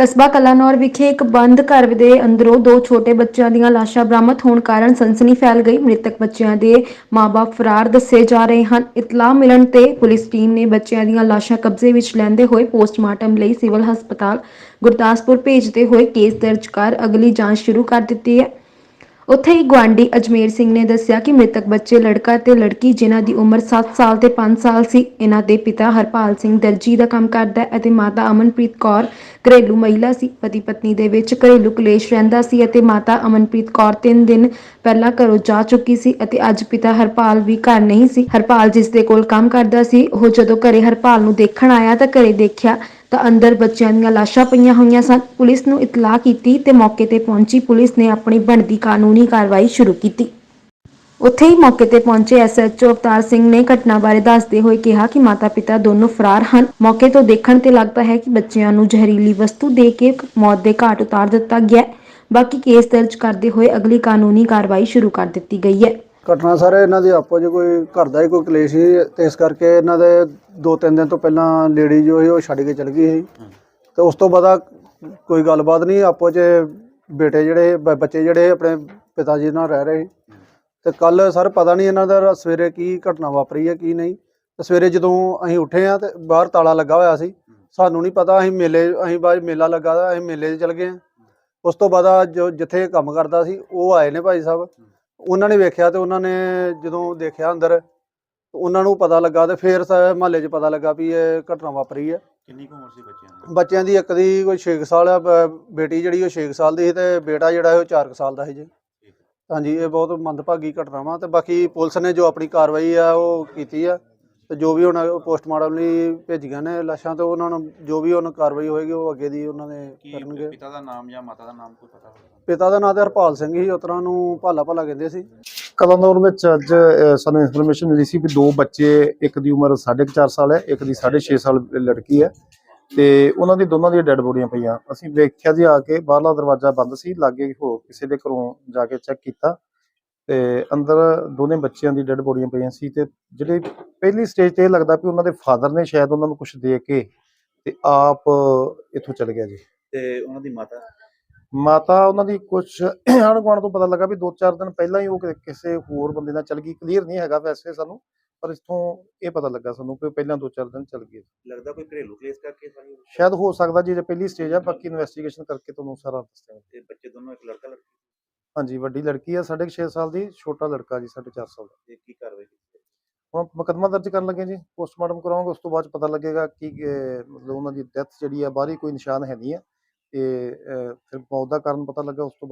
ਕਸਬਾ ਕਲਾਨੌਰ ਵਿਖੇ ਇੱਕ ਬੰਦ ਘਰ ਦੇ ਅੰਦਰੋਂ ਦੋ ਛੋਟੇ ਬੱਚਿਆਂ ਦੀਆਂ ਲਾਸ਼ਾਂ ਬਰਾਮਦ ਹੋਣ ਕਾਰਨ ਸਨਸਨੀ ਫੈਲ ਗਈ। ਮ੍ਰਿਤਕ ਬੱਚਿਆਂ ਦੇ ਮਾਪੇ ਫਰਾਰ ਦੱਸੇ ਜਾ ਰਹੇ ਹਨ। ਇਤਲਾਹ ਮਿਲਣ ਤੇ ਪੁਲਿਸ ਟੀਮ ਨੇ ਬੱਚਿਆਂ ਦੀਆਂ ਲਾਸ਼ਾਂ ਕਬਜ਼ੇ ਵਿੱਚ ਲੈਂਦੇ ਹੋਏ ਪੋਸਟਮਾਰਟਮ ਲਈ ਸਿਵਲ ਹਸਪਤਾਲ ਗੁਰਦਾਸਪੁਰ ਭੇਜਦੇ ਹੋਏ ਕੇਸ ਦਰਜ ਕਰ ਅਗਲੀ ਜਾਂਚ ਸ਼ੁਰੂ ਕਰ ਦਿੱਤੀ ਹੈ। ਉੱਥੇ ਹੀ ਗਵਾਂਡੀ ਅਜਮੇਰ ਸਿੰਘ ਨੇ ਦੱਸਿਆ ਕਿ ਮ੍ਰਿਤਕ ਬੱਚੇ ਲੜਕਾ ਤੇ ਲੜਕੀ ਜਿਨ੍ਹਾਂ ਦੀ ਉਮਰ 7 ਸਾਲ ਤੇ 5 ਸਾਲ ਸੀ ਇਹਨਾਂ ਦੇ ਪਿਤਾ ਹਰਪਾਲ ਸਿੰਘ ਦਰਜੀ ਦਾ ਕੰਮ ਕਰਦਾ ਹੈ ਅਤੇ ਮਾਤਾ ਅਮਨਪ੍ਰੀਤ ਕੌਰ ਘਰੇਲੂ ਮਹਿਲਾ ਸੀ। ਪਤੀ ਪਤਨੀ ਦੇ ਵਿੱਚ ਘਰੇਲੂ ਕਲੇਸ਼ ਰਹਿੰਦਾ ਸੀ ਅਤੇ ਮਾਤਾ ਅਮਨਪ੍ਰੀਤ ਕੌਰ ਤਿੰਨ ਦਿਨ ਪਹਿਲਾਂ ਘਰੋਂ ਜਾ ਚੁੱਕੀ ਸੀ ਅਤੇ ਅੱਜ ਪਿਤਾ ਹਰਪਾਲ ਵੀ ਘਰ ਨਹੀਂ ਸੀ। ਹਰਪਾਲ ਜਿਸ ਦੇ ਕੋਲ ਕੰਮ ਕਰਦਾ ਸੀ, ਉਹ ਜਦੋਂ ਘਰੇ ਹਰਪਾਲ ਨੂੰ ਦੇਖਣ ਆਇਆ ਤਾਂ ਘਰੇ ਦੇਖਿਆ ਤਾਂ ਅੰਦਰ ਬੱਚਿਆਂ ਦੀਆਂ ਲਾਸ਼ਾਂ ਪਈਆਂ ਹੋਈਆਂ ਸਨ। ਪੁਲਿਸ ਨੂੰ ਇਤਲਾਹ ਕੀਤੀ ਤੇ ਮੌਕੇ ਤੇ ਪਹੁੰਚੀ। ਪੁਲਿਸ ਨੇ ਆਪਣੀ ਬਣਦੀ ਕਾਨੂੰਨੀ ਕਾਰਵਾਈ ਸ਼ੁਰੂ ਕੀਤੀ। ਉੱਥੇ ਹੀ ਮੌਕੇ ਤੇ ਪਹੁੰਚੇ ਐਸਐਚਓ ਅਵਤਾਰ ਸਿੰਘ ਨੇ ਘਟਨਾ ਬਾਰੇ ਦੱਸਦੇ ਹੋਏ ਕਿਹਾ ਕਿ ਮਾਤਾ-ਪਿਤਾ ਦੋਨੋਂ ਫਰਾਰ ਹਨ। ਮੌਕੇ ਤੋਂ ਦੇਖਣ ਤੇ ਲੱਗਦਾ ਹੈ ਕਿ ਬੱਚਿਆਂ ਨੂੰ ਜ਼ਹਿਰੀਲੀ ਵਸਤੂ ਦੇ ਕੇ ਮੌਤ ਦੇ ਘਾਟ ਉਤਾਰ ਦਿੱਤਾ ਗਿਆ ਹੈ। ਬਾਕੀ ਕੇਸ ਦਰਜ ਕਰਦੇ ਹੋਏ ਅਗਲੀ ਕਾਨੂੰਨੀ ਕਾਰਵਾਈ ਸ਼ੁਰੂ ਕਰ ਦਿੱਤੀ ਗਈ ਹੈ। ਘਟਨਾ ਸਾਰੇ ਇਹਨਾਂ ਦੀ ਆਪੋ ਚ ਕੋਈ ਘਰ ਦਾ ਹੀ ਕੋਈ ਕਲੇਸ਼ ਸੀ ਤੇ ਇਸ ਕਰਕੇ ਇਹਨਾਂ ਦੇ ਦੋ ਤਿੰਨ ਦਿਨ ਤੋਂ ਪਹਿਲਾਂ ਲੇਡੀ ਜੋ ਸੀ ਉਹ ਛੱਡ ਕੇ ਚਲ ਗਈ ਸੀ। ਤੇ ਉਸ ਤੋਂ ਬਾਅਦ ਕੋਈ ਗੱਲਬਾਤ ਨਹੀਂ, ਆਪੋ ਚ ਬੇਟੇ ਜਿਹੜੇ ਬ- ਬੱਚੇ ਜਿਹੜੇ ਆਪਣੇ ਪਿਤਾ ਜੀ ਨਾਲ ਰਹਿ ਰਹੇ ਸੀ। ਤੇ ਕੱਲ ਸਰ ਪਤਾ ਨਹੀਂ ਇਹਨਾਂ ਦਾ ਸਵੇਰੇ ਕੀ ਘਟਨਾ ਵਾਪਰੀ ਹੈ ਕੀ ਨਹੀਂ। ਤੇ ਸਵੇਰੇ ਜਦੋਂ ਅਸੀਂ ਉੱਠੇ ਆ ਤੇ ਬਾਹਰ ਤਾਲਾ ਲੱਗਾ ਹੋਇਆ ਸੀ। ਸਾਨੂੰ ਨਹੀਂ ਪਤਾ ਅਸੀਂ ਮੇਲੇ ਅਸੀਂ ਬਾਅਦ ਮੇਲਾ ਲੱਗਾ ਦਾ ਅਸੀਂ ਮੇਲੇ 'ਚ ਚਲ ਗਏ ਆ ਉਸ ਤੋਂ ਬਾਅਦ ਜੋ ਜਿੱਥੇ ਕੰਮ ਕਰਦਾ ਸੀ ਉਹ ਆਏ ਨੇ ਭਾਈ ਸਾਹਿਬ। ਉਹਨਾਂ ਨੇ ਵੇਖਿਆ ਤੇ ਉਹਨਾਂ ਨੇ ਜਦੋਂ ਦੇਖਿਆ ਅੰਦਰ ਉਹਨਾਂ ਨੂੰ ਪਤਾ ਲੱਗਾ ਤੇ ਫੇਰ ਮਹੱਲੇ 'ਚ ਪਤਾ ਲੱਗਾ ਵੀ ਇਹ ਘਟਨਾ ਵਾਪਰੀ ਹੈ। ਕਿੰਨੀ ਕੁ ਉਮਰ ਸੀ ਬੱਚਿਆਂ ਦੀ? ਬੱਚਿਆਂ ਦੀ ਇੱਕ ਦੀ ਕੋਈ 6 ਸਾਲ ਆ ਬ- ਬੇਟੀ ਜਿਹੜੀ ਉਹ 6 ਸਾਲ ਦੀ ਸੀ ਤੇ ਬੇਟਾ ਜਿਹੜਾ ਉਹ 4 ਸਾਲ ਦਾ ਸੀ ਜੀ। ਹਾਂਜੀ ਇਹ ਬਹੁਤ ਮੰਦਭਾਗੀ ਘਟਨਾ ਵਾ ਤੇ ਬਾਕੀ ਪੁਲਿਸ ਨੇ ਜੋ ਆਪਣੀ ਕਾਰਵਾਈ ਆ ਉਹ ਕੀਤੀ ਆ ਤੇ ਜੋ ਵੀ ਹੁਣ ਪੋਸਟਮਾਰਟਮ ਲਈ ਭੇਜੀਆਂ ਨੇ ਲਾਸ਼ਾਂ ਤੇ ਉਹਨਾਂ ਨੂੰ ਜੋ ਵੀ ਉਹਨਾਂ ਕਾਰਵਾਈ ਹੋਏਗੀ ਉਹ ਅੱਗੇ ਦੀ ਉਹਨਾਂ ਨੇ ਕੀ ਕਰਨਗੇ। ਪਿਤਾ ਦਾ ਨਾਮ ਜਾਂ ਮਾਤਾ ਦਾ ਨਾਮ ਕੋਈ ਪਤਾ ਹੋਵੇ ਪਿਤਾ ਦਾ ਨਾਂ ਤੇ ਹਰਪਾਲ ਸਿੰਘ ਸੀ ਉਤਰਾਂ ਨੂੰ ਭਾਲਾ ਭਾਲਾ ਕਹਿੰਦੇ ਸੀ। ਕਲੰਦੌਰ ਵਿੱਚ ਅੱਜ ਸਾਨੂੰ ਇਨਫੋਰਮੇਸ਼ਨ ਮਿਲੀ ਸੀ ਵੀ ਦੋ ਬੱਚੇ ਇੱਕ ਦੀ ਉਮਰ 4.5 ਸਾਲ ਹੈ ਇੱਕ ਦੀ 6.5 ਸਾਲ ਲੜਕੀ ਹੈ। ਤੇ ਉਹਨਾਂ ਦੀ ਦੋਨਾਂ ਦੀਆਂ ਡੈੱਡ ਬੋਡੀਆਂ ਪਈਆਂ। ਅਸੀਂ ਵੇਖਿਆ ਜੀ ਆ ਕੇ ਬਾਹਰਲਾ ਦਰਵਾਜ਼ਾ ਬੰਦ ਸੀ ਲਾਗੇ ਹੋ ਕਿਸੇ ਦੇ ਘਰੋਂ ਜਾ ਕੇ ਚੈੱਕ ਕੀਤਾ ਤੇ ਅੰਦਰ ਦੋਨੇ ਬੱਚਿਆਂ ਦੀ ਡੈੱਡ ਬੋਡੀਆਂ ਪਈਆਂ ਸੀ ਤੇ ਜਿਹੜੇ ਪਹਿਲੀ ਸਟੇਜ ਤੇ ਇਹ ਲੱਗਦਾ ਵੀ ਉਹਨਾਂ ਦੇ ਫਾਦਰ ਨੇ ਸ਼ਾਇਦ ਉਹਨਾਂ ਨੂੰ ਕੁਝ ਦੇ ਕੇ ਤੇ ਆਪ ਇੱਥੋਂ ਚਲੇ ਗਿਆ ਜੀ। ਤੇ ਉਹਨਾਂ ਦੀ ਮਾਤਾ? ਮਾਤਾ ਉਹਨਾਂ ਦੀ ਕੁਝ ਆਂਢ ਗੁਆਂਢ ਤੋਂ ਪਤਾ ਲੱਗਾ ਵੀ 2-4 ਦਿਨ ਪਹਿਲਾਂ ਹੀ ਉਹ ਕਿ- ਕਿਸੇ ਹੋਰ ਬੰਦੇ ਨਾਲ ਚਲ ਗਈ। ਕਲੀਅਰ ਨਹੀਂ ਹੈਗਾ ਵੈਸੇ ਸਾਨੂੰ। ਪਰ ਇਥੋਂ ਇਹ ਪਤਾ ਲੱਗਾ ਸਾਨੂੰ ਕਿ ਉਹ ਪਹਿਲਾਂ 2-4 ਦਿਨ ਚਲ ਗਈ ਲੱਗਦਾ ਕੋਈ ਘਰੇਲੂ ਕਲੇਸ਼ ਕਰਕੇ ਸਾਰੀ ਸ਼ਾਇਦ ਹੋ ਸਕਦਾ ਜੀ ਜੇ ਪਹਿਲੀ ਸਟੇਜ ਆ ਬਾਕੀ ਇਨਵੈਸਟੀਗੇਸ਼ਨ ਕਰਕੇ ਤੁਹਾਨੂੰ ਸਾਰਾ ਦੱਸ ਦਿਆਂਗੇ। ਤੇ ਬੱਚੇ ਦੋਨੋਂ ਇੱਕ ਲੜਕਾ ਲੜਕੀ? ਹਾਂਜੀ ਵੱਡੀ ਲੜਕੀ ਆ 6.5 ਸਾਲ ਦੀ ਛੋਟਾ ਲੜਕਾ ਜੀ 4.5 ਸਾਲ ਦਾ। ਤੇ ਕੀ ਕਾਰਵਾਈ ਹੁਣ ਮੁਕੱਦਮਾ ਦਰਜ ਕਰਨ ਲੱਗੇ ਜੀ ਪੋਸਟਮਾਰਟਮ ਕਰਾਵਾਂਗੇ ਉਸ ਤੋਂ ਬਾਅਦ ਪਤਾ ਲੱਗੇਗਾ ਕਿ ਮਤਲਬ ਉਹਨਾਂ ਦੀ ਡੈਥ ਜਿਹੜੀ ਆ ਬਾਹਰੀ ਕੋਈ ਨਿਸ਼ਾਨ ਹੈ ਨਹੀਂ ਆ। ਤੇ ਫਿਰ ਮੌਤ ਦਾ ਕਾਰਨ ਪਤਾ ਲੱਗਾ ਉਸ ਤੋਂ